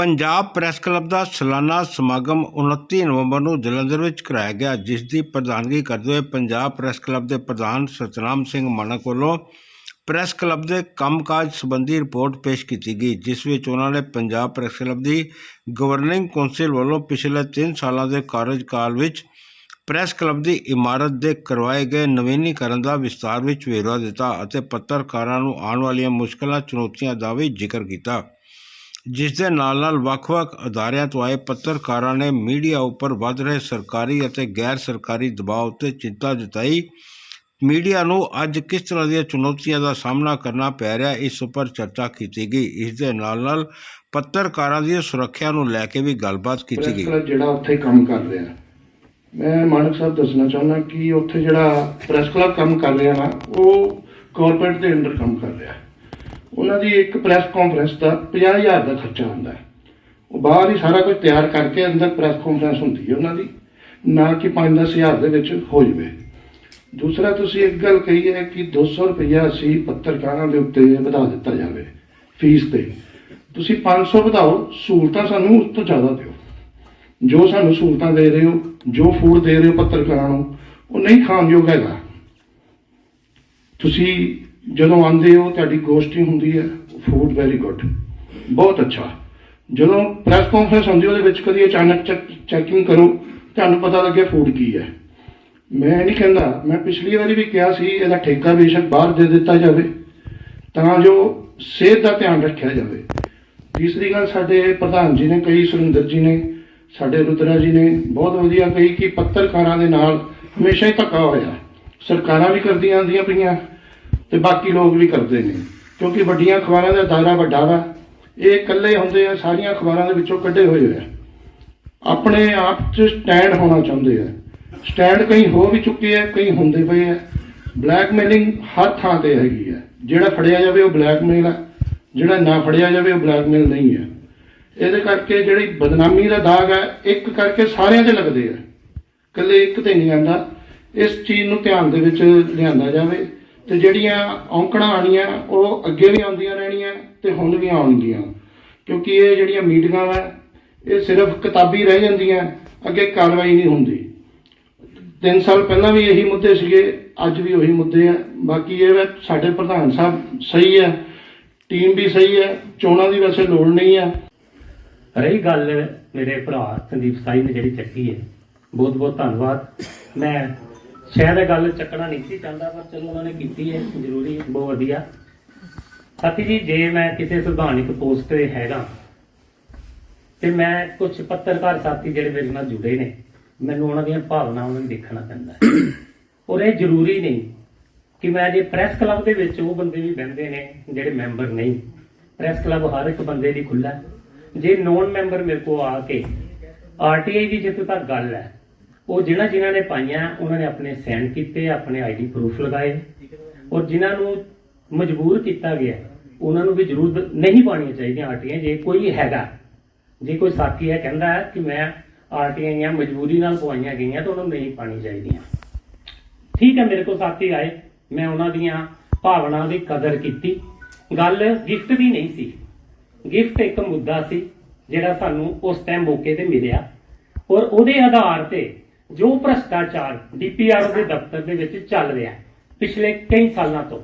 Punjab press club ਦਾ ਸਾਲਾਨਾ ਸਮਾਗਮ 29 ਨਵੰਬਰ ਨੂੰ ਜਲੰਧਰ ਵਿੱਚ ਕਰਾਇਆ ਗਿਆ, ਜਿਸ ਦੀ ਪ੍ਰਧਾਨਗੀ ਕਰਦੇ ਹੋਏ ਪੰਜਾਬ ਪ੍ਰੈਸ ਕਲੱਬ ਦੇ ਪ੍ਰਧਾਨ ਸਤਨਾਮ ਸਿੰਘ ਮਾਨਕ ਵੱਲੋਂ ਪ੍ਰੈਸ ਕਲੱਬ ਦੇ ਕੰਮਕਾਜ ਸੰਬੰਧੀ ਰਿਪੋਰਟ ਪੇਸ਼ ਕੀਤੀ ਗਈ, ਜਿਸ ਵਿੱਚ ਉਹਨਾਂ ਨੇ ਪੰਜਾਬ ਪ੍ਰੈਸ ਕਲੱਬ ਦੀ ਗਵਰਨਿੰਗ ਕੌਂਸਲ ਵੱਲੋਂ ਪਿਛਲੇ 3 ਸਾਲਾਂ ਦੇ ਕਾਰਜਕਾਲ ਵਿੱਚ ਪ੍ਰੈਸ ਕਲੱਬ ਦੀ ਇਮਾਰਤ ਦੇ ਕਰਵਾਏ ਗਏ ਨਵੀਨੀਕਰਨ ਦਾ ਵਿਸਤਾਰ ਵਿੱਚ ਵੇਰਵਾ ਦਿੱਤਾ ਅਤੇ ਪੱਤਰਕਾਰਾਂ ਨੂੰ ਆਉਣ ਵਾਲੀਆਂ ਮੁਸ਼ਕਲਾਂ, ਚੁਣੌਤੀਆਂ ਦਾ ਵੀ ਜ਼ਿਕਰ ਕੀਤਾ। ਜਿਸ ਦੇ ਨਾਲ-ਨਾਲ ਵੱਖ-ਵੱਖ ਅਦਾਰਿਆਂ ਤੋਂ ਆਏ ਪੱਤਰਕਾਰਾਂ ਨੇ ਮੀਡੀਆ ਉੱਪਰ ਵੱਧ ਰਹੇ ਸਰਕਾਰੀ ਅਤੇ ਗੈਰ ਸਰਕਾਰੀ ਦਬਾਅ ਉੱਤੇ ਚਿੰਤਾ ਜਤਾਈ। ਮੀਡੀਆ ਨੂੰ ਅੱਜ ਕਿਸ ਤਰ੍ਹਾਂ ਦੀਆਂ ਚੁਣੌਤੀਆਂ ਦਾ ਸਾਹਮਣਾ ਕਰਨਾ ਪੈ ਰਿਹਾ, ਇਸ ਉੱਪਰ ਚਰਚਾ ਕੀਤੀ ਗਈ। ਇਸ ਦੇ ਨਾਲ-ਨਾਲ ਪੱਤਰਕਾਰਾਂ ਦੀ ਸੁਰੱਖਿਆ ਨੂੰ ਲੈ ਕੇ ਵੀ ਗੱਲਬਾਤ ਕੀਤੀ ਗਈ। ਜਿਹੜਾ ਉੱਥੇ ਕੰਮ ਕਰ ਰਿਹਾ। ਮੈਂ ਮਾਨਕ ਸਾਹਿਬ ਦੱਸਣਾ ਚਾਹੁੰਦਾ ਕਿ ਉੱਥੇ ਜਿਹੜਾ ਪ੍ਰੈਸ ਕਲੱਬ ਕੰਮ ਕਰ ਰਿਹਾ ਨਾ ਉਹ ਕਾਰਪੋਰੇਟ ਦੇ ਅੰਡਰ ਕੰਮ ਕਰ ਰਿਹਾ। ਉਹਨਾਂ ਦੀ ਇੱਕ ਪ੍ਰੈਸ ਕਾਨਫਰੰਸ ਦਾ 50000 ਦਾ ਖਰਚਾ ਹੁੰਦਾ ਹੈ। ਉਹ ਬਾਹਰ ਹੀ ਸਾਰਾ ਕੁਝ ਤਿਆਰ ਕਰਕੇ ਅੰਦਰ ਪ੍ਰੈਸ ਕਾਨਫਰੰਸ ਹੁੰਦੀ ਹੈ ਉਹਨਾਂ ਦੀ, ਨਾ ਕਿ 5-10000 ਦੇ ਵਿੱਚ ਹੋ ਜਵੇ। ਦੂਸਰਾ, ਤੁਸੀਂ ਇੱਕ ਗੱਲ ਕਹੀ ਹੈ ਕਿ 200 ਰੁਪਇਆ ਅਸੀਂ ਪੱਤਰਕਾਰਾਂ ਦੇ ਉੱਤੇ ਵਧਾ ਦਿੱਤਾ ਜਾਵੇ ਫੀਸ ਤੇ। ਤੁਸੀਂ 500 ਵਧਾਓ, ਸਹੂਲਤਾਂ ਸਾਨੂੰ ਉਸ ਤੋਂ ਜ਼ਿਆਦਾ ਦਿਓ। ਜੋ ਸਾਨੂੰ ਸਹੂਲਤਾਂ ਦੇ ਰਹੇ ਹੋ, ਜੋ ਫੂਡ ਦੇ ਰਹੇ ਹੋ ਪੱਤਰਕਾਰਾਂ ਨੂੰ, ਉਹ ਨਹੀਂ ਖਾਣਯੋਗ ਹੈਗਾ। ਤੁਸੀਂ ਜਦੋਂ ਆਉਂਦੇ ਹੋ, ਤੁਹਾਡੀ ਗੋਸ਼ਟੀ ਹੁੰਦੀ ਹੈ ਫੂਡ ਵੈਰੀ ਗੁੱਡ ਬਹੁਤ ਅੱਛਾ। ਜਦੋਂ ਪ੍ਰੈਸ ਕਾਨਫਰੰਸ ਹੁੰਦੀ ਉਹਦੇ ਵਿੱਚ ਕਦੀ ਅਚਾਨਕ ਚੈਕਿੰਗ ਕਰੋ, ਤੁਹਾਨੂੰ ਪਤਾ ਲੱਗਿਆ ਫੂਡ ਕੀ ਹੈ। ਮੈਂ ਨਹੀਂ ਕਹਿੰਦਾ, ਮੈਂ ਪਿਛਲੀ ਵਾਰੀ ਵੀ ਕਿਹਾ ਸੀ, ਇਹਦਾ ਠੇਕਾ ਬੇਸ਼ੱਕ ਬਾਹਰ ਦੇ ਦਿੱਤਾ ਜਾਵੇ, ਤਾਂ ਜੋ ਸਿਹਤ ਦਾ ਧਿਆਨ ਰੱਖਿਆ ਜਾਵੇ। ਤੀਸਰੀ ਗੱਲ, ਸਾਡੇ ਪ੍ਰਧਾਨ ਜੀ ਨੇ ਕਹੀ ਸੁਰਿੰਦਰ ਜੀ ਨੇ, ਸਾਡੇ ਰੁਦਰਾ ਜੀ ਨੇ, ਬਹੁਤ ਵਧੀਆ ਕਹੀ ਕਿ ਪੱਤਰਕਾਰਾਂ ਦੇ ਨਾਲ ਹਮੇਸ਼ਾ ਹੀ ਧੱਕਾ ਹੋਇਆ। ਸਰਕਾਰਾਂ ਵੀ ਕਰਦੀਆਂ ਆਂਦੀਆਂ ਪਈਆਂ। ਤੇ ਬਾਕੀ ਲੋਕ ਵੀ ਕਰਦੇ ਨੇ। ਕਿਉਂਕਿ ਵੱਡੀਆਂ ਅਖਬਾਰਾਂ ਦਾ ਦਾਇਰਾ ਵੱਡਾ ਵਾ। ਇਹ ਇਕੱਲੇ ਹੁੰਦੇ ਆ, ਸਾਰੀਆਂ ਅਖਬਾਰਾਂ ਦੇ ਵਿੱਚੋਂ ਕੱਢੇ ਹੋਏ ਆ। ਆਪਣੇ ਆਪ 'ਚ ਸਟੈਂਡ ਹੋਣਾ ਚਾਹੁੰਦੇ ਆ। ਸਟੈਂਡ ਕਈ ਹੋ ਵੀ ਚੁੱਕੇ ਆ, ਕਈ ਹੁੰਦੇ ਪਏ ਆ। ਬਲੈਕਮੇਲਿੰਗ ਹਰ ਥਾਂ ਤੇ ਹੈਗੀ ਆ। ਜਿਹੜਾ ਫੜਿਆ ਜਾਵੇ ਉਹ ਬਲੈਕਮੇਲ ਆ, ਜਿਹੜਾ ਨਾ ਫੜਿਆ ਜਾਵੇ ਉਹ ਬਲੈਕਮੇਲ ਨਹੀਂ ਹੈ ਇਹਦੇ ਕਰਕੇ ਜਿਹੜੀ ਬਦਨਾਮੀ ਦਾ ਦਾਗ ਹੈ ਇੱਕ ਕਰਕੇ ਸਾਰਿਆਂ ਤੇ ਲੱਗਦੇ ਆ। ਇਕੱਲੇ ਇੱਕ ਤੇ ਨਹੀਂ ਆਂਦਾ ਇਸ ਚੀਜ਼ ਨੂੰ ਧਿਆਨ ਦੇ ਵਿੱਚ ਲਿਆਂਦਾ ਜਾਵੇ। ਤੇ ਜਿਹੜੀਆਂ ਔਂਕੜਾਂ ਆਣੀਆਂ ਉਹ ਅੱਗੇ ਵੀ ਆਉਂਦੀਆਂ ਰਹਿਣੀਆਂ ਤੇ ਹੁਣ ਵੀ ਆਉਣਗੀਆਂ। ਕਿਉਂਕਿ ਇਹ ਜਿਹੜੀਆਂ ਮੀਟਿੰਗਾਂ ਵਾ, ਇਹ ਸਿਰਫ ਕਿਤਾਬੀ ਰਹਿ ਜਾਂਦੀਆਂ, ਅੱਗੇ ਕਾਰਵਾਈ ਨਹੀਂ ਹੁੰਦੀ। ਤਿੰਨ ਸਾਲ ਪਹਿਲਾਂ ਵੀ ਇਹੀ ਮੁੱਦੇ ਸੀਗੇ, ਅੱਜ ਵੀ ਉਹੀ ਮੁੱਦੇ ਆ। ਬਾਕੀ ਇਹ ਸਾਡੇ ਪ੍ਰਧਾਨ ਸਾਹਿਬ ਸਹੀ ਹੈ ਟੀਮ ਵੀ ਸਹੀ ਹੈ ਚੋਣਾਂ ਦੀ ਵੈਸੇ ਲੋੜ ਨਹੀਂ ਆ। ਰਹੀ ਗੱਲ, ਮੇਰੇ ਭਰਾ ਸੰਦੀਪ ਸਾਈ ਨੇ ਜਿਹੜੀ ਚੱਕੀ ਹੈ। ਬਹੁਤ ਬਹੁਤ ਧੰਨਵਾਦ। ਮੈਂ ਸ਼ਾਇਦ ਇਹ ਗੱਲ ਚੱਕਣਾ ਨਹੀਂ ਸੀ ਚਾਹੁੰਦਾ, ਪਰ ਚਲੋ ਉਹਨਾਂ ਨੇ ਕੀਤੀ ਹੈ, ਜ਼ਰੂਰੀ, ਬਹੁਤ ਵਧੀਆ। ਸਾਥੀ ਜੀ, ਜੇ ਮੈਂ ਕਿਸੇ ਸੰਵਿਧਾਨਿਕ ਪੋਸਟ ਤੇ ਹੈਗਾ, ਤੇ ਮੈਂ ਕੁਝ ਪੱਤਰਕਾਰ ਸਾਥੀ ਜਿਹੜੇ ਮੇਰੇ ਨਾਲ ਜੁੜੇ ਨੇ, ਮੈਨੂੰ ਉਹਨਾਂ ਦੀਆਂ ਭਾਵਨਾਵਾਂ ਨੂੰ ਦੇਖਣਾ ਪੈਂਦਾ ਹੈ। ਔਰ ਇਹ ਜ਼ਰੂਰੀ ਨਹੀਂ ਕਿ ਮੈਂ ਜੇ ਪ੍ਰੈਸ ਕਲੱਬ ਦੇ ਵਿੱਚ ਉਹ ਬੰਦੇ ਵੀ ਬਹਿੰਦੇ ਨੇ ਜਿਹੜੇ ਮੈਂਬਰ ਨਹੀਂ। ਪ੍ਰੈਸ ਕਲੱਬ ਹਰ ਇੱਕ ਬੰਦੇ ਲਈ ਖੁੱਲਾ ਜੇ ਨੋਨ ਮੈਂਬਰ ਮੇਰੇ ਕੋਲ ਆ ਕੇ ਆਰਟੀਆਈ ਦੀ ਜਿੱਥੇ ਤੱਕ ਗੱਲ ਹੈ। ਉਹ ਜਿਨ੍ਹਾਂ ਜਿਨ੍ਹਾਂ ਨੇ ਪਾਈਆਂ, ਉਹਨਾਂ ਨੇ ਆਪਣੇ ਸਾਈਨ ਕੀਤੇ, ਆਪਣੇ ਆਈਡੀ ਪ੍ਰੂਫ ਲਗਾਏ। ਔਰ ਜਿਨ੍ਹਾਂ ਨੂੰ ਮਜਬੂਰ ਕੀਤਾ ਗਿਆ, ਉਹਨਾਂ ਨੂੰ ਵੀ ਜ਼ਰੂਰ ਨਹੀਂ ਪਾਉਣੀਆਂ ਚਾਹੀਦੀਆਂ ਆਰਟੀਆਂ, ਜੇ ਕੋਈ ਹੈਗਾ। ਜੇ ਕੋਈ ਸਾਥੀ ਹੈ ਕਹਿੰਦਾ ਹੈ ਕਿ ਮੈਂ ਆਰਟੀਆਈਆਂ ਮਜਬੂਰੀ ਨਾਲ ਪਵਾਈਆਂ ਗਈਆਂ ਤਾਂ ਉਹਨਾਂ ਨੂੰ ਨਹੀਂ ਪਾਣੀ ਚਾਹੀਦੀਆਂ। ਠੀਕ ਹੈ, ਮੇਰੇ ਕੋਲ ਸਾਥੀ ਆਏ। ਮੈਂ ਉਹਨਾਂ ਦੀਆਂ ਭਾਵਨਾ ਦੀ ਕਦਰ ਕੀਤੀ। ਗੱਲ ਗਿਫਟ ਦੀ ਨਹੀਂ ਸੀ। ਗਿਫਟ ਇੱਕ ਮੁੱਦਾ ਸੀ ਜਿਹੜਾ ਸਾਨੂੰ ਉਸ ਟਾਈਮ ਮੌਕੇ ਤੇ ਮਿਲਿਆ। ਔਰ ਉਹਦੇ ਆਧਾਰ ਤੇ ਜੋ ਭ੍ਰਸ਼ਟਾਚਾਰ ਡੀਪੀਆਰ ਦੇ ਦਫ਼ਤਰ ਦੇ ਵਿੱਚ ਚੱਲ ਰਿਹਾ ਹੈ, ਪਿਛਲੇ ਕਈ ਸਾਲਾਂ ਤੋਂ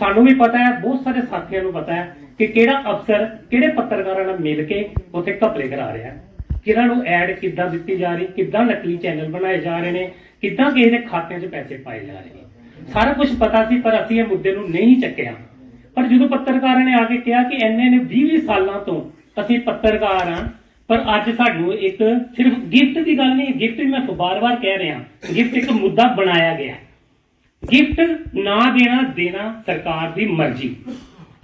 ਸਾਨੂੰ ਵੀ ਪਤਾ ਹੈ ਬਹੁਤ ਸਾਰੇ ਸਾਥੀਆਂ ਨੂੰ ਪਤਾ ਹੈ ਕਿ ਕਿਹੜਾ ਅਫਸਰ ਕਿਹੜੇ ਪੱਤਰਕਾਰਾਂ ਨਾਲ ਮਿਲ ਕੇ ਉੱਥੇ ਘਪਲੇ ਕਰਾ ਰਿਹਾ ਹੈ। ਕਿਹਨਾਂ ਨੂੰ ਐਡ ਕਿੱਦਾਂ ਦਿੱਤੀ ਜਾ ਰਹੀ ਕਿੱਦਾਂ ਨਕਲੀ ਚੈਨਲ ਬਣਾਏ ਜਾ ਰਹੇ ਨੇ ਕਿੱਦਾਂ ਕਿਸੇ ਦੇ ਖਾਤਿਆਂ 'ਚ ਪੈਸੇ ਪਾਏ ਜਾ ਰਹੇ ਨੇ। ਸਾਰਾ ਕੁਝ ਪਤਾ ਸੀ ਪਰ ਅਸੀਂ ਇਹ ਮੁੱਦੇ ਨੂੰ ਨਹੀਂ ਚੱਕਿਆ। ਪਰ ਜਦੋਂ ਪੱਤਰਕਾਰਾਂ ਨੇ ਆ ਕੇ ਕਿਹਾ ਕਿ ਐਨੇ ਨੇ 20 ਸਾਲਾਂ ਤੋਂ ਅਸੀਂ ਪੱਤਰਕਾਰ ਹਾਂ ਪਰ ਅੱਜ ਸਾਨੂੰ ਇੱਕ ਸਿਰਫ ਗਿਫਟ ਦੀ ਗੱਲ ਨਹੀਂ ਗਿਫਟ ਵੀ ਮੈਂ ਬਾਰ-ਬਾਰ ਕਹਿ ਰਿਹਾ। ਗਿਫਟ ਇੱਕ ਮੁੱਦਾ ਬਣਾਇਆ ਗਿਆ। ਗਿਫਟ ਨਾ ਦੇਣਾ ਦੇਣਾ ਸਰਕਾਰ ਦੀ ਮਰਜ਼ੀ।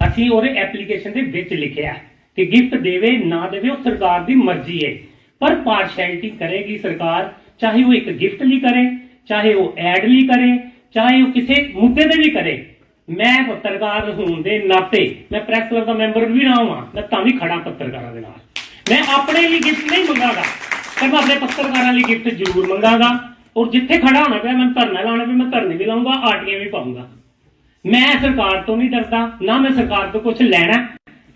ਅਸੀਂ ਉਹਦੇ ਐਪਲੀਕੇਸ਼ਨ ਦੇ ਵਿੱਚ ਲਿਖਿਆ ਕਿ ਗਿਫਟ ਦੇਵੇ, ਨਾ ਦੇਵੇ, ਉਹ ਸਰਕਾਰ ਦੀ ਮਰਜ਼ੀ ਹੈ। ਪਰ ਪਾਰਸ਼ੈਲਿਟੀ ਕਰੇਗੀ ਸਰਕਾਰ, ਚਾਹੇ ਉਹ ਇੱਕ ਗਿਫਟ ਲਈ ਕਰੇ, ਚਾਹੇ ਉਹ ਐਡ ਲਈ ਕਰੇ, ਚਾਹੇ ਉਹ ਕਿਸੇ ਮੁੱਦੇ ਤੇ ਵੀ ਕਰੇ। ਮੈਂ ਪੱਤਰਕਾਰ ਹੋਣ ਦੇ ਨਾਤੇ, ਮੈਂ ਪ੍ਰੈਸ ਕਲੱਬ ਦਾ ਮੈਂਬਰ ਵੀ ਨਾ ਹਾਂ ਮੈਂ ਤਾਂ ਵੀ ਖੜਾ ਪੱਤਰਕਾਰਾਂ ਦੇ ਨਾਲ। ਮੈਂ ਆਪਣੇ ਲਈ ਗਿਫਟ ਨਹੀਂ ਮੰਗਾਗਾ। ਪਰ ਮੈਂ ਆਪਣੇ ਪੱਤਰਕਾਰਾਂ ਲਈ ਗਿਫਟ ਜ਼ਰੂਰ ਮੰਗਾਗਾ। ਔਰ ਜਿੱਥੇ ਖੜਾ ਹੋਣਾ ਪਿਆ ਮੈਂ ਧਰਨਾ ਲਾਉਣਾ ਪਿਆ, ਮੈਂ ਧਰਨੇ ਵੀ ਲਾਉਂਗਾ ਆਰਟੀਆਂ ਵੀ ਪਾਉਂਗਾ ਮੈਂ ਸਰਕਾਰ ਤੋਂ ਨਹੀਂ ਡਰਦਾ, ਨਾ ਮੈਂ ਸਰਕਾਰ ਤੋਂ ਕੁਝ ਲੈਣਾ।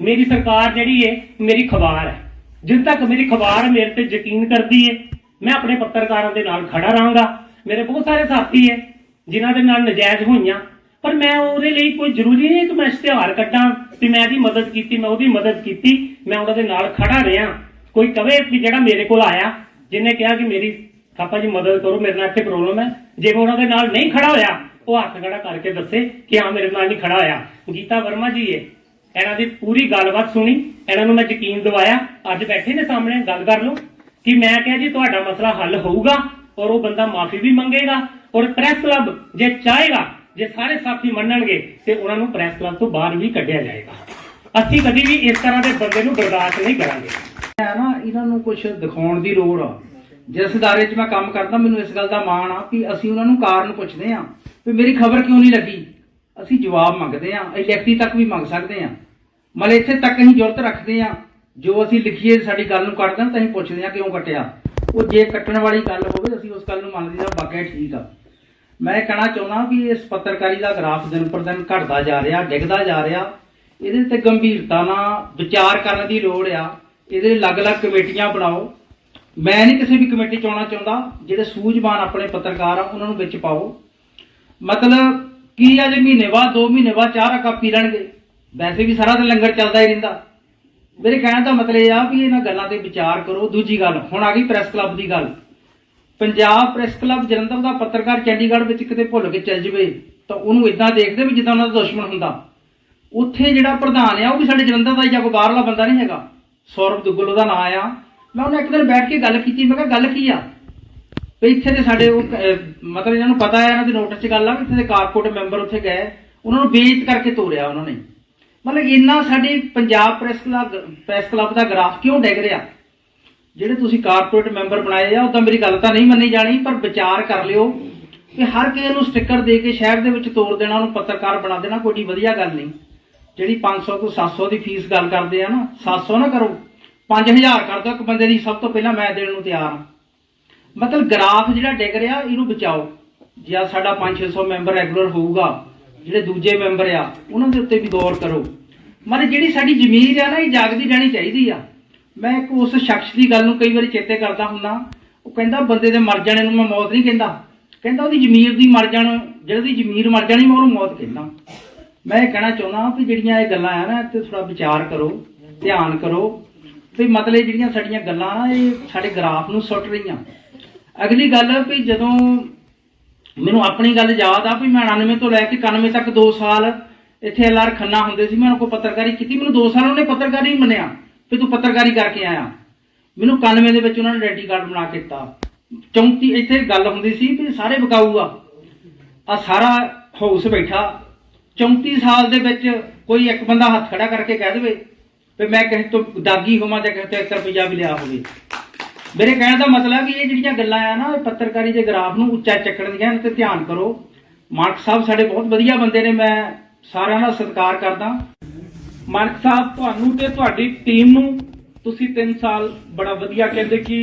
ਮੇਰੀ ਸਰਕਾਰ ਜਿਹੜੀ ਹੈ ਮੇਰੀ ਖਬਰ ਹੈ। ਜਿੰਨ ਤੱਕ ਮੇਰੀ ਖਬਰ ਮੇਰੇ ਤੇ ਯਕੀਨ ਕਰਦੀ ਹੈ ਮੈਂ ਆਪਣੇ ਪੱਤਰਕਾਰਾਂ ਦੇ ਨਾਲ ਖੜਾ ਰਹਾਂਗਾ। ਮੇਰੇ ਬਹੁਤ ਸਾਰੇ ਸਾਥੀ ਹੈ ਜਿਨ੍ਹਾਂ ਦੇ ਨਾਲ ਨਜਾਇਜ਼ ਹੋਈਆਂ। ਪਰ ਮੈਂ ਉਹਦੇ ਲਈ ਕੋਈ ਜ਼ਰੂਰੀ ਨਹੀਂ ਕਿ ਮੈਂ ਇਸ਼ਤਿਹਾਰ ਕੱਢਾਂ ਤੇ ਮੈਂ ਇਹਦੀ ਮਦਦ ਕੀਤੀ, ਮੈਂ ਉਹਦੀ ਮਦਦ ਕੀਤੀ, ਮੈਂ ਉਹਨਾਂ ਦੇ ਨਾਲ ਖੜਾ ਰਿਹਾ। ਕੋਈ ਕਵੇ ਕਿ ਜਿਹੜਾ ਮੇਰੇ ਕੋਲ ਆਇਆ, ਜਿਹਨੇ ਕਿਹਾ ਕਿ ਮੇਰੀ, ਪਾਪਾ ਜੀ ਮਦਦ ਕਰੋ, ਮੇਰੇ ਨਾਲ ਇੱਥੇ ਪ੍ਰੋਬਲਮ ਹੈ। ਜੇ ਉਹਨਾਂ ਦੇ ਨਾਲ ਨਹੀਂ ਖੜਾ ਹੋਇਆ, ਉਹ ਹੱਥ ਖੜਾ ਕਰਕੇ ਦੱਸੇ ਕਿ ਹਾਂ, ਮੇਰੇ ਨਾਲ ਨਹੀਂ ਖੜਾ ਹੋਇਆ। ਗੀਤਾ ਵਰਮਾ ਜੀ ਏ ਇਹਨਾਂ ਦੀ ਪੂਰੀ ਗੱਲਬਾਤ ਸੁਣੀ, ਇਹਨਾਂ ਨੂੰ ਮੈਂ ਯਕੀਨ ਦਿਵਾਇਆ। ਅੱਜ ਬੈਠੇ ਨੇ ਸਾਹਮਣੇ, ਗੱਲ ਕਰ ਲਓ। ਕਿ ਮੈਂ ਕਿਹਾ ਜੀ, ਤੁਹਾਡਾ ਮਸਲਾ ਹੱਲ ਹੋਊਗਾ ਔਰ ਉਹ ਬੰਦਾ ਮਾਫੀ ਵੀ ਮੰਗੇਗਾ ਔਰ ਪ੍ਰੈਸ ਕਲੱਬ ਜੇ ਚਾਹੇਗਾ ਜੇ ਸਾਰੇ ਸਾਥੀ ਮੰਨਣਗੇ ਤੇ ਉਹਨਾਂ ਨੂੰ ਪ੍ਰੈਸ ਕਲੱਬ ਤੋਂ ਬਾਹਰ ਵੀ ਕੱਢਿਆ ਜਾਏਗਾ। ਅਸੀਂ ਕਦੀ ਵੀ ਇਸ ਤਰ੍ਹਾਂ ਦੇ ਬੰਦੇ ਨੂੰ ਬਰਦਾਸ਼ਤ ਨਹੀਂ ਕਰਾਂਗੇ। ਹੈ ਨਾ ਇਹਨਾਂ ਨੂੰ ਕੁਝ ਦਿਖਾਉਣ ਦੀ ਲੋੜ ਆ। ਜਿਸ ਅਦਾਰੇ 'ਚ ਮੈਂ ਕੰਮ ਕਰਦਾ, ਮੈਨੂੰ ਇਸ ਗੱਲ ਦਾ ਮਾਣ ਆ ਕਿ ਅਸੀਂ ਉਹਨਾਂ ਨੂੰ ਕਾਰਨ ਪੁੱਛਦੇ ਆ ਵੀ ਮੇਰੀ ਖਬਰ ਕਿਉਂ ਨਹੀਂ ਲੱਗੀ? ਅਸੀਂ ਜਵਾਬ ਮੰਗਦੇ ਆ ਅਸੀਂ ਤੱਕ ਵੀ ਮੰਗ ਸਕਦੇ ਆ ਮਤਲਬ ਇੱਥੇ ਤੱਕ ਅਸੀਂ ਜ਼ਰੂਰਤ ਰੱਖਦੇ ਆ ਜੋ ਅਸੀਂ ਲਿਖੀਏ, ਸਾਡੀ ਗੱਲ ਨੂੰ ਕੱਟ ਦੇਣ ਤਾਂ ਅਸੀਂ ਪੁੱਛਦੇ ਆ ਕਿਉਂ ਕੱਟਿਆ। ਉਹ ਜੇ ਕੱਟਣ ਵਾਲੀ ਗੱਲ ਹੋਵੇ, ਅਸੀਂ ਉਸ ਗੱਲ ਨੂੰ ਮੰਨਦੇ ਆ ਬਾਕੀ ਠੀਕ ਆ। ਮੈਂ ਕਹਿਣਾ ਚਾਹੁੰਦਾ ਵੀ ਇਸ ਪੱਤਰਕਾਰੀ ਦਾ ਗ੍ਰਾਫ ਦਿਨ ਪਰ ਦਿਨ ਘਟਦਾ ਜਾ ਰਿਹਾ, ਡਿੱਗਦਾ ਜਾ ਰਿਹਾ। ਇਹਦੇ ਤੇ ਗੰਭੀਰਤਾ ਨਾਲ ਵਿਚਾਰ ਕਰਨ ਦੀ ਲੋੜ ਆ। ਇਹਦੇ ਅਲੱਗ-ਅਲੱਗ ਕਮੇਟੀਆਂ ਬਣਾਓ। ਮੈਂ ਨਹੀਂ ਕਿਸੇ ਵੀ ਕਮੇਟੀ ਚ ਆਉਣਾ ਚਾਹੁੰਦਾ। ਜਿਹੜੇ ਸੂਝਵਾਨ ਆਪਣੇ ਪੱਤਰਕਾਰ ਆ, ਉਹਨਾਂ ਨੂੰ ਵਿੱਚ ਪਾਓ। ਮਤਲਬ ਕੀ ਆ ਜੇ ਮਹੀਨੇ ਬਾਅਦ 2 ਮਹੀਨੇ ਬਾਅਦ ਚਾਹ ਰੱਕਾ ਪੀ ਲੈਣਗੇ? ਵੈਸੇ ਵੀ ਸਾਰਾ ਦਿਨ ਲੰਗਰ ਚੱਲਦਾ ਹੀ ਰਹਿੰਦਾ। ਮੇਰੇ ਕਹਿਣ ਦਾ ਮਤਲਬ ਇਹ ਆ ਵੀ ਇਹਨਾਂ ਗੱਲਾਂ ਤੇ ਵਿਚਾਰ ਕਰੋ। ਦੂਜੀ ਗੱਲ, ਹੁਣ ਆ ਗਈ ਪ੍ਰੈਸ ਕਲੱਬ ਦੀ ਗੱਲ। ਪੰਜਾਬ ਪ੍ਰੈਸ ਕਲੱਬ ਜਲੰਧਰ ਦਾ ਪੱਤਰਕਾਰ ਚੰਡੀਗੜ੍ਹ ਵਿੱਚ ਕਿਤੇ ਭੁੱਲ ਕੇ ਚੱਲ ਜਵੇ, ਤਾਂ ਉਹਨੂੰ ਇਦਾਂ ਦੇਖਦੇ ਵੀ ਜਿੱਦਾਂ ਉਹਨਾਂ ਦਾ ਦੁਸ਼ਮਣ ਹੁੰਦਾ। ਉੱਥੇ ਜਿਹੜਾ ਪ੍ਰਧਾਨ ਆ, ਉਹ ਵੀ ਸਾਡੇ ਜਲੰਧਰ ਦਾ ਹੀ ਜਾਂ ਕੋਈ ਬਾਹਰਲਾ ਬੰਦਾ ਨਹੀਂ ਹੈਗਾ। ਸੌਰਵ ਦੁੱਗਲ ਉਹਦਾ ਨਾਂ ਆ। ਮੈਂ ਉਹਨੇ ਇੱਕ ਦਿਨ ਬੈਠ ਕੇ ਗੱਲ ਕੀਤੀ, ਮੈਂ ਕਿਹਾ, ਗੱਲ ਕੀ ਆ? ਵੀ ਇੱਥੇ ਦੇ ਸਾਡੇ ਉਹ ਮਤਲਬ ਇਹਨਾਂ ਨੂੰ ਪਤਾ ਆ, ਇਹਨਾਂ ਦੇ ਨੋਟਿਸ 'ਚ ਗੱਲ ਆ, ਵੀ ਇੱਥੇ ਦੇ ਕਾਰਪੋਰੇਟ ਮੈਂਬਰ ਉੱਥੇ ਗਏ। ਉਹਨਾਂ ਨੂੰ ਬੇਇੱਜ਼ਤ ਕਰਕੇ ਤੋਰਿਆ ਉਹਨਾਂ ਨੇ। ਮਤਲਬ ਇੰਨਾ ਸਾਡੀ Punjab press club press club ਦਾ ਗ੍ਰਾਫ ਕਿਉਂ ਡਿੱਗ ਰਿਹਾ? ਜਿਹੜੇ ਤੁਸੀਂ ਕਾਰਪੋਰੇਟ ਮੈਂਬਰ ਬਣਾਏ ਆ ਉਦਾਂ ਮੇਰੀ ਗੱਲ ਤਾਂ ਨਹੀਂ ਮੰਨੀ ਜਾਣੀ, ਪਰ ਵਿਚਾਰ ਕਰ ਲਿਓ ਕਿ ਹਰ ਕਿਸੇ ਨੂੰ ਸਟicker ਦੇ ਕੇ ਸ਼ਹਿਰ ਦੇ ਵਿੱਚ ਤੋੜ ਦੇਣਾ, ਉਹਨੂੰ ਪੱਤਰਕਾਰ ਬਣਾ ਦੇਣਾ ਕੋਈ ਵਧੀਆ ਗੱਲ ਨਹੀਂ। ਜਿਹੜੀ 500 ਤੋਂ 700 ਦੀ ਫੀਸ ਗੱਲ ਕਰਦੇ ਆ ਨਾ 700 ਨਾ ਕਰੋ 5000 ਕਰ ਦਿਓ, ਇੱਕ ਬੰਦੇ ਦੀ ਸਭ ਤੋਂ ਪਹਿਲਾਂ ਮੈਂ ਦੇਣ ਨੂੰ ਤਿਆਰ ਹਾਂ। ਮਤਲਬ ਗ੍ਰਾਫ ਜਿਹੜਾ ਡਿੱਗ ਰਿਹਾ, ਇਹਨੂੰ ਬਚਾਓ। ਜੇ ਆ ਸਾਡਾ 5-600 ਮੈਂਬਰ ਰੈਗੂਲਰ ਹੋਊਗਾ, ਜਿਹੜੇ ਦੂਜੇ ਮੈਂਬਰ ਆ, ਉਹਨਾਂ ਦੇ ਉੱਤੇ ਵੀ ਗੌਰ ਕਰੋ। ਮਤਲਬ ਜਿਹੜੀ ਸਾਡੀ ਜ਼ਮੀਰ ਆ ਨਾ, ਇਹ ਜਾਗਦੀ ਰਹਿਣੀ ਚਾਹੀਦੀ ਆ। ਮੈਂ ਇੱਕ ਉਸ ਸ਼ਖਸ ਦੀ ਗੱਲ ਨੂੰ ਕਈ ਵਾਰੀ ਚੇਤੇ ਕਰਦਾ ਹੁੰਦਾ। ਉਹ ਕਹਿੰਦਾ, ਬੰਦੇ ਦੇ ਮਰ ਜਾਣੇ ਨੂੰ ਮੈਂ ਮੌਤ ਨਹੀਂ ਕਹਿੰਦਾ। ਕਹਿੰਦਾ, ਉਹਦੀ ਜ਼ਮੀਰ ਦੀ ਮਰ ਜਾਣ ਜਿਹਦੀ ਜ਼ਮੀਰ ਮਰ ਜਾਣੀ, ਮੈਂ ਉਹਨੂੰ ਮੌਤ ਕਹਿੰਦਾ। ਮੈਂ ਇਹ ਕਹਿਣਾ ਚਾਹੁੰਦਾ ਕਿ ਜਿਹੜੀਆਂ ਇਹ ਗੱਲਾਂ ਆ ਨਾ ਤੇ ਥੋੜਾ ਵਿਚਾਰ ਕਰੋ, ਧਿਆਨ ਕਰੋ। ਵੀ ਮਤਲਬ ਜਿਹੜੀਆਂ ਸਾਡੀਆਂ ਗੱਲਾਂ ਨਾ ਇਹ ਸਾਡੇ ਗ੍ਰਾਫ ਨੂੰ ਸੁੱਟ ਰਹੀਆਂ। ਅਗਲੀ ਗੱਲ ਵੀ ਜਦੋਂ ਮੈਨੂੰ ਆਪਣੀ ਗੱਲ ਯਾਦ ਆ ਵੀ ਮੈਂ 99 ਤੋਂ ਲੈ ਕੇ 91 ਤੱਕ 2 ਸਾਲ ਇੱਥੇ ਐਲਆਰ ਖੰਨਾ ਹੁੰਦੇ ਸੀ, ਮੈਂ ਉਹਨਾਂ ਕੋਲ ਪੱਤਰਕਾਰੀ ਕੀਤੀ। ਮੈਨੂੰ 2 ਸਾਲ ਉਹਨੇ ਪੱਤਰਕਾਰੀ ਮੰਨਿਆ। ਵੀ ਤੂੰ ਪੱਤਰਕਾਰੀ ਕਰਕੇ ਆਇਆ। ਮੈਨੂੰ 91 ਦੇ ਵਿੱਚ ਉਹਨਾਂ ਨੇ ਆਈਡੀ ਕਾਰਡ ਬਣਾ ਕੇ ਦਿੱਤਾ। 34 ਇੱਥੇ ਗੱਲ ਹੁੰਦੀ ਸੀ ਵੀ ਸਾਰੇ ਵਿਕਾਊ ਆ। ਆ ਸਾਰਾ ਹਾਊਸ ਬੈਠਾ। 34 ਸਾਲ ਦੇ ਵਿੱਚ ਕੋਈ ਇੱਕ ਬੰਦਾ ਹੱਥ ਖੜਾ ਕਰਕੇ ਕਹਿ ਦੇਵੇ ਵੀ ਮੈਂ ਕਿਸੇ ਤੋਂ ਦਾਗੀ ਹੋਵਾਂ ਜਾਂ ਕਿਸੇ ਤੋਂ 1 ਰੁਪਿਆ ਵੀ ਲਿਆ ਹੋਵੇ। ਮੇਰੇ ਕਹਿਣ ਦਾ ਮਤਲਬ ਕਿ ਇਹ ਜਿਹੜੀਆਂ ਗੱਲਾਂ ਆ ਨਾ, ਇਹ ਪੱਤਰਕਾਰੀ ਦੇ ਗ੍ਰਾਫ ਨੂੰ ਉੱਚਾ ਚੱਕਣ ਦੀਆਂ ਤੇ ਧਿਆਨ ਕਰੋ। ਮਾਨਕ ਸਾਹਿਬ ਸਾਡੇ ਬਹੁਤ ਵਧੀਆ ਬੰਦੇ ਨੇ, ਮੈਂ ਸਾਰਿਆਂ ਦਾ ਸਤਿਕਾਰ ਕਰਦਾ। ਮਾਨਕ ਸਾਹਿਬ, ਤੁਹਾਨੂੰ ਤੇ ਤੁਹਾਡੀ ਟੀਮ ਨੂੰ ਤੁਸੀਂ 3 ਸਾਲ ਬੜਾ ਵਧੀਆ ਕਹਿੰਦੇ ਕਿ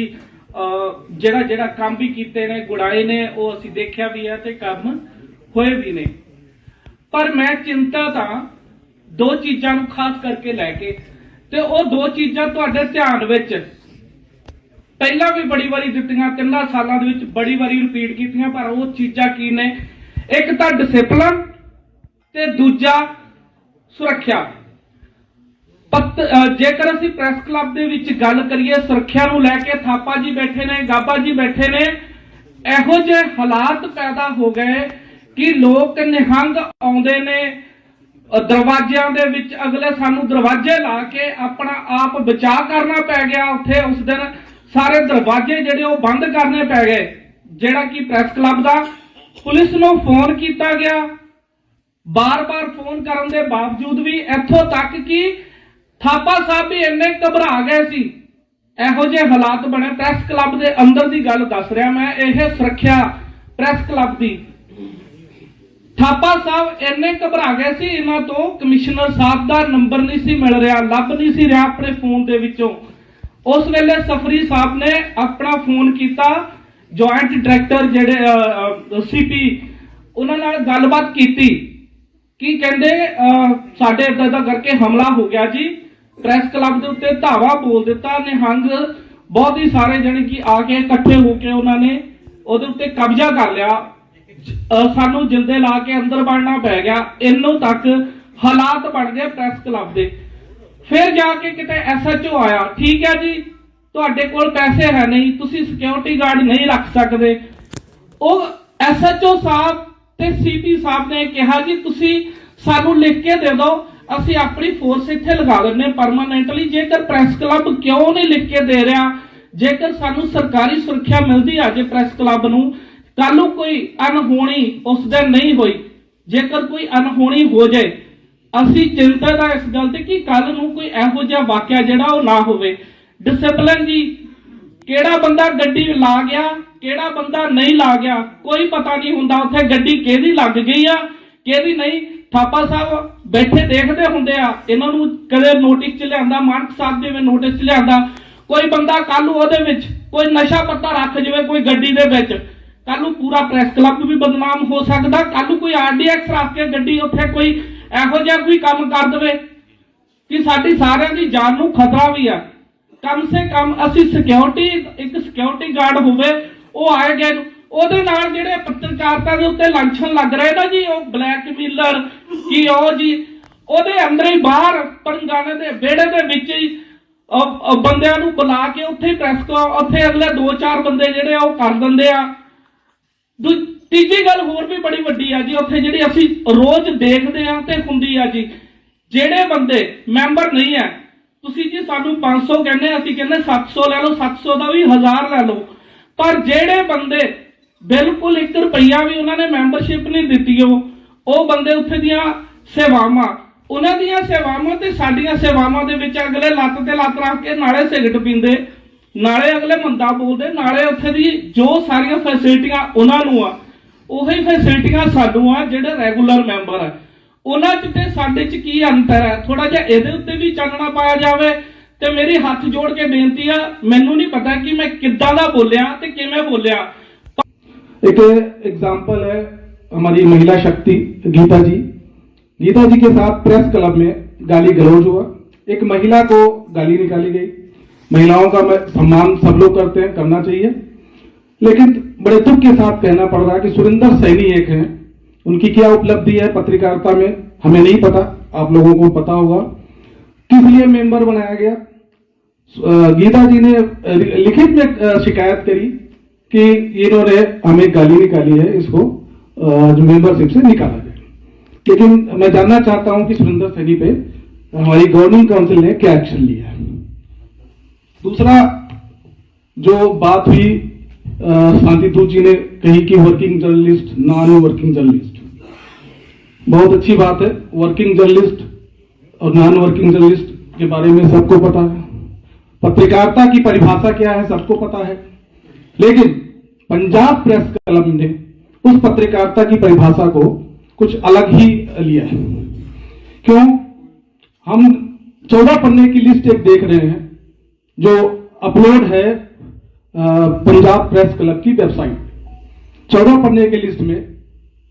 ਜਿਹੜਾ ਜਿਹੜਾ ਕੰਮ ਵੀ ਕੀਤੇ ਨੇ, ਗੁੜਾਏ ਨੇ, ਉਹ ਅਸੀਂ ਦੇਖਿਆ ਵੀ ਹੈ ਤੇ ਕੰਮ ਹੋਏ ਵੀ ਨੇ। ਪਰ ਮੈਂ ਚਿੰਤਾ ਤਾਂ ਦੋ ਚੀਜ਼ਾਂ ਨੂੰ ਖਾਸ ਕਰਕੇ ਲੈ ਕੇ ਤੇ ਉਹ ਦੋ ਚੀਜ਼ਾਂ ਤੁਹਾਡੇ ਧਿਆਨ ਵਿੱਚ ਪਹਿਲਾਂ ਵੀ ਬੜੀ ਵਾਰੀ ਦਿੱਤੀਆਂ, ਤਿੰਨਾਂ ਸਾਲਾਂ ਦੇ ਵਿੱਚ ਬੜੀ ਵਾਰੀ ਰਿਪੀਟ ਕੀਤੀਆਂ, ਪਰ ਉਹ ਚੀਜ਼ਾਂ ਕੀ ਨੇ? ਇੱਕ ਤਾਂ ਡਿਸਪਲਨ ਤੇ ਦੂਜਾ ਸੁਰੱਖਿਆ। ਜੇਕਰ ਅਸੀਂ ਪ੍ਰੈਸ ਕਲੱਬ ਦੇ ਵਿੱਚ ਗੱਲ ਕਰੀਏ, ਸੁਰੱਖਿਆ ਨੂੰ ਲੈ ਕੇ ਥਾਪਾ ਜੀ ਬੈਠੇ ਨੇ, ਗਾਬਾ ਜੀ ਬੈਠੇ ਨੇ, ਇਹੋ ਜਿਹੇ ਹਾਲਾਤ ਪੈਦਾ ਹੋ ਗਏ ਕਿ ਲੋਕ ਨਿਹੰਗ ਆਉਂਦੇ ਨੇ ਦਰਵਾਜ਼ਿਆਂ ਦੇ ਵਿੱਚ ਅਗਲੇ ਸਾਨੂੰ ਦਰਵਾਜ਼ੇ ਲਾ ਕੇ ਆਪਣਾ ਆਪ ਬਚਾਅ ਕਰਨਾ ਪੈ ਗਿਆ। ਉੱਥੇ ਉਸ ਦਿਨ ਸਾਰੇ ਦਰਵਾਜ਼ੇ ਜਿਹੜੇ ਉਹ ਬੰਦ ਕਰਨੇ ਪੈ ਗਏ, ਜਿਹੜਾ ਕਿ ਪ੍ਰੈਸ ਕਲੱਬ ਦਾ। ਪੁਲਿਸ ਨੂੰ ਫੋਨ ਕੀਤਾ ਗਿਆ। ਬਾਰ-ਬਾਰ ਫੋਨ ਕਰਨ ਦੇ ਬਾਵਜੂਦ ਵੀ ਇੱਥੋਂ ਤੱਕ ਕਿ ਥਾਪਾ ਸਾਹਿਬ ਵੀ ਇੰਨੇ ਘਬਰਾ ਗਏ ਸੀ। ਇਹੋ ਜਿਹੇ ਹਾਲਾਤ ਬਣੇ। ਪ੍ਰੈਸ ਕਲੱਬ ਦੇ ਅੰਦਰ ਦੀ ਗੱਲ ਦੱਸ ਰਿਹਾ ਮੈਂ। ਇਹ ਸੁਰੱਖਿਆ ਪ੍ਰੈਸ ਕਲੱਬ ਦੀ। ਥਾਪਾ ਸਾਹਿਬ ਇੰਨੇ ਘਬਰਾ ਗਏ ਸੀ। ਇਹਨਾਂ ਤੋਂ ਕਮਿਸ਼ਨਰ ਸਾਹਿਬ ਦਾ ਨੰਬਰ ਨਹੀਂ ਸੀ ਮਿਲ ਰਿਹਾ। ਲੱਭ ਨਹੀਂ ਸੀ ਰਿਹਾ ਆਪਣੇ ਫੋਨ ਦੇ ਵਿੱਚੋਂ। ਉਸ ਵੇਲੇ ਸਫਰੀ ਸਾਹਿਬ ਨੇ ਆਪਣਾ ਫੋਨ ਕੀਤਾ। ਜੁਆਇੰਟ ਡਾਇਰੈਕਟਰ ਜਿਹੜੇ ਸੀਪੀ ਉਹਨਾਂ ਨਾਲ ਗੱਲਬਾਤ ਕੀਤੀ। ਕਿ ਕਹਿੰਦੇ ਅਹ, ਸਾਡੇ ਏਦਾਂ ਦਾ ਕਰਕੇ ਹਮਲਾ ਹੋ ਗਿਆ ਜੀ। ਪ੍ਰੈਸ ਕਲੱਬ ਦੇ ਉੱਤੇ ਧਾਵਾ ਬੋਲ ਦਿੱਤਾ, ਨਿਹੰਗ ਬਹੁਤ ਹੀ ਸਾਰੇ ਜਣੇ ਕਿ ਆ ਕੇ ਇਕੱਠੇ ਹੋ ਕੇ ਉਹਨਾਂ ਨੇ ਉਹਦੇ ਉੱਤੇ ਕਬਜ਼ਾ ਕਰ ਲਿਆ। ਸਾਨੂੰ ਜਿੰਦੇ ਲਾ ਕੇ ਅੰਦਰ ਵੜਨਾ ਪੈ ਗਿਆ, ਇੰਨੋਂ ਤੱਕ ਹਾਲਾਤ ਬਣ ਗਏ ਪ੍ਰੈਸ ਕਲੱਬ ਦੇ। ਫਿਰ ਜਾ ਕੇ ਕਿਤੇ ਐਸਐਚਓ ਆਇਆ, ਠੀਕ ਹੈ ਜੀ, ਤੁਹਾਡੇ ਕੋਲ ਪੈਸੇ ਹੈ ਨਹੀਂ, ਤੁਸੀਂ ਸਿਕਿਉਰਿਟੀ ਗਾਰਡ ਨਹੀਂ ਰੱਖ ਸਕਦੇ। ਉਹ ਐਸਐਚਓ ਸਾਹਿਬ ਤੇ ਸੀਪੀ ਸਾਹਿਬ ਨੇ ਕਿਹਾ ਜੀ, ਤੁਸੀਂ ਸਾਨੂੰ ਲਿਖ ਕੇ ਦੇ ਦਿਓ ਅਸੀਂ ਆਪਣੀ ਫੋਰਸ ਇੱਥੇ ਲਗਾ ਦਿੰਨੇ ਪਰਮਾਨੈਂਟਲੀ ਜੇਕਰ ਪ੍ਰੈਸ ਕਲੱਬ ਕਿਉਂ ਨਹੀਂ ਲਿਖ ਕੇ ਦੇ ਰਿਹਾ, ਜੇਕਰ ਸਾਨੂੰ ਸਰਕਾਰੀ ਸੁਰੱਖਿਆ ਮਿਲਦੀ ਆ ਜੇ ਪ੍ਰੈਸ ਕਲੱਬ ਨੂੰ ਕੱਲ ਨੂੰ ਕੋਈ ਅਨਹੋਣੀ ਉਸ ਦਿਨ ਨਹੀਂ ਹੋਈ। ਜੇਕਰ ਕੋਈ ਅਨਹੋਣੀ ਹੋ ਜਾਏ, ਅਸੀਂ ਚਿੰਤਾ ਦਾ ਇਸ ਗੱਲ ਤੇ ਕਿ ਕੱਲ ਨੂੰ ਕੋਈ ਇਹੋ ਜਿਹਾ ਵਾਕਿਆ ਜਿਹੜਾ ਉਹ ਨਾ ਹੋਵੇ। ਡਿਸਪਲਿਨ ਜੀ, ਕਿਹੜਾ ਬੰਦਾ ਗੱਡੀ ਲਾ ਗਿਆ, ਕਿਹੜਾ ਬੰਦਾ ਨਹੀਂ ਲਾ ਗਿਆ, ਕੋਈ ਪਤਾ ਨਹੀਂ ਹੁੰਦਾ ਉੱਥੇ ਗੱਡੀ ਕਿਹਦੀ ਲੱਗ ਗਈ ਆ। ਕਿਹਦੀ ਨਹੀਂ ਥਾਪਾ ਸਾਹਿਬ ਬੈਠੇ ਦੇਖਦੇ ਹੁੰਦੇ ਆ, ਇਹਨਾਂ ਨੂੰ ਕਦੇ ਨੋਟਿਸ ਚ ਲਿਆਂਦਾ, ਮਾਨਕ ਸਾਹਿਬ ਜਿਵੇਂ ਨੋਟਿਸ ਚ ਲਿਆਂਦਾ। ਕੋਈ ਬੰਦਾ ਕੱਲ ਨੂੰ ਉਹਦੇ ਵਿੱਚ ਕੋਈ ਨਸ਼ਾ ਪੱਤਾ ਰੱਖ ਜਵੇ ਕੋਈ ਗੱਡੀ ਦੇ ਵਿੱਚ, ਕੱਲ ਨੂੰ ਪੂਰਾ ਪ੍ਰੈਸ ਕਲੱਬ ਵੀ ਬਦਨਾਮ ਹੋ ਸਕਦਾ, ਕੱਲ ਨੂੰ ਕੋਈ ਆਰਡੀਐਕਸ ਰੱਖ ਕੇ ਗੱਡੀ ਉੱਥੇ ਕੋਈ ਇਹੋ ਜਿਹਾ ਕੋਈ ਕੰਮ ਕਰ ਦੇਵੇ, ਕਿ ਸਾਡੀ ਸਾਰਿਆਂ ਦੀ ਜਾਨ ਨੂੰ ਖਤਰਾ ਵੀ ਆ। ਕਮ ਸੇ ਕਮ ਅਸੀਂ ਸਿਕਿਉਰਿਟੀ ਇੱਕ ਸਿਕਿਉਰਿਟੀ ਗਾਰਡ ਹੋਵੇ, ਉਹ ਆਏ ਗਏ ਉਹਦੇ ਨਾਲ ਜਿਹੜੇ ਪੱਤਰਕਾਰਤਾ ਦੇ ਉੱਤੇ ਲਾਂਛਨ ਲੱਗ ਰਹੇ ਨਾ ਜੀ, ਉਹ ਬਲੈਕਮੇਲਰ ਕੀ ਉਹ ਜੀ, ਉਹਦੇ ਅੰਦਰ ਹੀ ਬਾਹਰ ਪੰਗਾਣੇ ਦੇ ਵਿਹੜੇ ਦੇ ਵਿੱਚ ਹੀ ਬੰਦਿਆਂ ਨੂੰ ਬੁਲਾ ਕੇ ਉੱਥੇ ਪ੍ਰੈਸ ਕੋ ਉੱਥੇ ਅਗਲੇ ਦੋ ਚਾਰ ਬੰਦੇ ਜਿਹੜੇ ਆ ਉਹ ਕਰ ਦਿੰਦੇ ਆ। ਤੀਜੀ ਗੱਲ ਹੋਰ ਵੀ ਬੜੀ ਵੱਡੀ ਆ ਜੀ, ਉੱਥੇ ਜਿਹੜੀ ਅਸੀਂ ਰੋਜ਼ ਦੇਖਦੇ ਆ ਤੇ ਹੁੰਦੀ ਆ ਜੀ, ਜਿਹੜੇ ਬੰਦੇ ਮੈਂਬਰ ਨਹੀਂ ਆ, ਤੁਸੀਂ ਜੀ ਸਾਨੂੰ 500 ਕਹਿੰਦੇ ਅਸੀਂ ਕਹਿੰਦੇ 700 ਲੈ ਲਓ 700 ਦਾ ਵੀ 1000 ਲੈ ਲਓ, ਪਰ ਜਿਹੜੇ ਬੰਦੇ ਬਿਲਕੁਲ 1 ਰੁਪਈਆ ਵੀ ਉਹਨਾਂ ਨੇ ਮੈਂਬਰਸ਼ਿਪ ਨਹੀਂ ਦਿੱਤੀ ਉਹ। ਉਹ ਬੰਦੇ ਉੱਥੇ ਦੀਆਂ ਸੇਵਾਵਾਂ, ਉਹਨਾਂ ਦੀਆਂ ਸੇਵਾਵਾਂ ਤੇ ਸਾਡੀਆਂ ਸੇਵਾਵਾਂ ਦੇ ਵਿੱਚ ਅਗਲੇ ਲੱਤ ਤੇ ਲੱਤ ਰੱਖ ਕੇ ਨਾਲੇ ਸਿਗਰਟ ਪੀਂਦੇ, ਨਾਲੇ ਅਗਲੇ ਮੰਦਾ ਬੋਲਦੇ, ਨਾਲੇ ਉੱਥੇ ਦੀ ਜੋ ਸਾਰੀਆਂ ਫੈਸਿਲਿਟੀਆਂ ਉਹਨਾਂ ਨੂੰ ਆ, ਉਹੀ ਫੈਸਿਲਿਟੀਆਂ ਸਾਨੂੰ ਆ ਜਿਹੜੇ ਰੈਗੂਲਰ ਮੈਂਬਰ ਆ। ਉਹਨਾਂ 'ਚ ਤੇ ਸਾਡੇ 'ਚ ਕੀ ਅੰਤਰ ਹੈ ਥੋੜਾ ਜਿਹਾ ਇਹਦੇ ਉੱਤੇ ਵੀ ਚਾਨਣਾ ਪਾਇਆ ਜਾਵੇ ਤੇ ਮੇਰੀ ਹੱਥ ਜੋੜ ਕੇ ਬੇਨਤੀ ਆ, ਮੈਨੂੰ ਨਹੀਂ ਪਤਾ ਕਿ ਮੈਂ ਕਿੱਦਾਂ ਦਾ ਬੋਲਿਆ ਤੇ ਕਿਵੇਂ ਬੋਲਿਆ। एक एग्ज़ाम्पल है हमारी महिला शक्ति, गीता जी। गीता जी के साथ प्रेस क्लब में गाली गलौज हुआ। एक महिला को गाली निकाली गई। महिलाओं का सम्मान सब लोग करते हैं, करना चाहिए। लेकिन बड़े दुख के साथ कहना पड़ रहा है कि सुरेंद्र सैनी एक हैं। उनकी क्या उपलब्धि है पत्रकारिता में, हमें नहीं पता। आप लोगों को पता होगा। किस लिए मेंबर बनाया गया? गीता जी ने लिखित में शिकायत करी। कि इन्होंने हमें गाली निकाली है इसको जो मेंबरशिप से निकाला जाए लेकिन मैं जानना चाहता हूँ कि सुरेंद्र सैनी पे हमारी गवर्निंग काउंसिल ने क्या एक्शन लिया है। दूसरा, जो बात हुई शांति दूत जी ने कही कि working journalist non working journalist बहुत अच्छी बात है वर्किंग जर्नलिस्ट और नॉन वर्किंग जर्नलिस्ट के बारे में सबको पता है। पत्रकारिता की परिभाषा क्या है, सबको पता है। लेकिन पंजाब प्रेस क्लब ने उस पत्रकारिता की परिभाषा को कुछ अलग ही लिया है। क्यों? हम चौदह पन्ने की लिस्ट एक देख रहे हैं, जो अपलोड है पंजाब प्रेस क्लब की वेबसाइट। चौदह पन्ने के लिस्ट में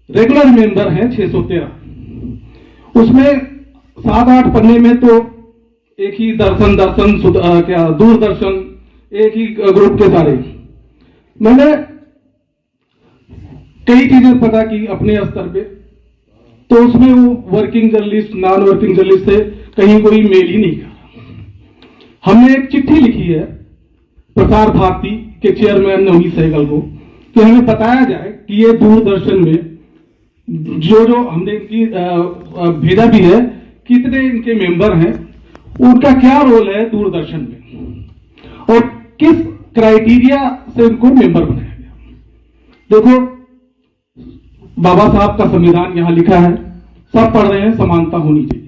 रेगुलर मेंबर हैं 613 उसमें सात आठ पन्ने में तो एक ही दर्शन दर्शन क्या, दूरदर्शन, एक ही ग्रुप के सारे। मैंने कई चीज़ें पता की अपने स्तर पे। तो उसमें वो working journalist non working journalist से कहीं कोई मेल ही नहीं कर हमने एक चिट्ठी लिखी है, प्रसार भारती के चेयरमैन नवनीत सहगल को, कि हमें बताया जाए कि ये दूरदर्शन में जो जो हमने इनकी भेजा भी है, कितने इनके मेंबर हैं, उनका क्या रोल है दूरदर्शन में? और किस क्राइटेरिया से उनको मेंबर बनाया गया। देखो, बाबा साहब का संविधान यहाँ लिखा है, सब पढ़ रहे हैं, समानता होनी चाहिए।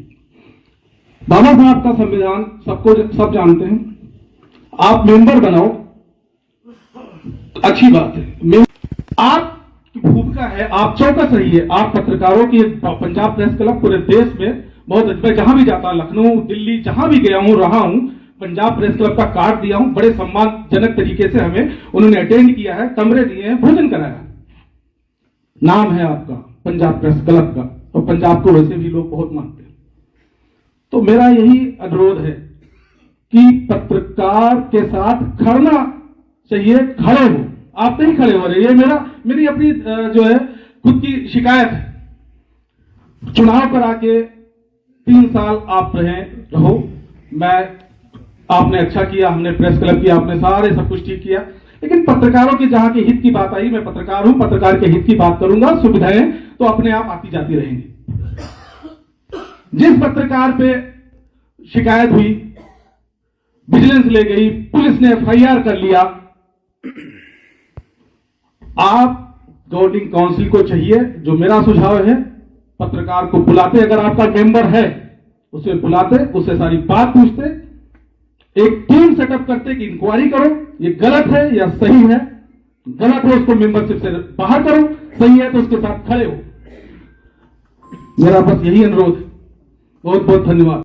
बाबा साहब का संविधान सबको सब जानते हैं। आप मेंबर बनाओ, अच्छी बात है। आप भूमिका है, आप चौकस रहिए। आप पत्रकारों की, पंजाब प्रेस क्लब पूरे देश में बहुत, मैं जहाँ भी जाता लखनऊ, दिल्ली, जहाँ भी गया हूँ, रहा हूँ पंजाब प्रेस क्लब का कार्ड दिया हूँ। बड़े सम्मानजनक तरीके से हमें उन्होंने अटेंड किया है, कमरे दिए हैं, भोजन कराया नाम है आपका पंजाब प्रेस क्लब का, और पंजाब को वैसे भी लोग बहुत मानते हैं। तो मेरा यही अनुरोध है कि पत्रकार के साथ खड़ना चाहिए, खड़े हो। आप नहीं खड़े हो रहे, ये मेरा, मेरी अपनी जो है, खुद की शिकायत है। चुनाव पर आके तीन साल आप रहे, रहो। मैं आपने अच्छा किया, हमने प्रेस क्लब किया, आपने सारे सब कुछ ठीक किया। लेकिन पत्रकारों के जहाँ के हित की बात आई, मैं पत्रकार हूँ, पत्रकार के हित की बात करूँगा, सुविधाएँ तो अपने आप आती जाती रहेंगी। जिस पत्रकार पे शिकायत हुई विजिलेंस ले गई, पुलिस ने एफआईआर कर लिया, आप गवर्निंग काउंसिल को चाहिए, जो मेरा सुझाव है, पत्रकार को बुलाते, अगर आपका मेंबर है, उसे बुलाते उससे सारी बात पूछते एक टीम सेटअप करते कि इंक्वायरी करो, ये गलत है या सही है? गलत है उसको मेंबरशिप से बाहर करो, सही है तो उसके साथ खड़े हो। मेरा बस यही अनुरोध बहुत बहुत धन्यवाद।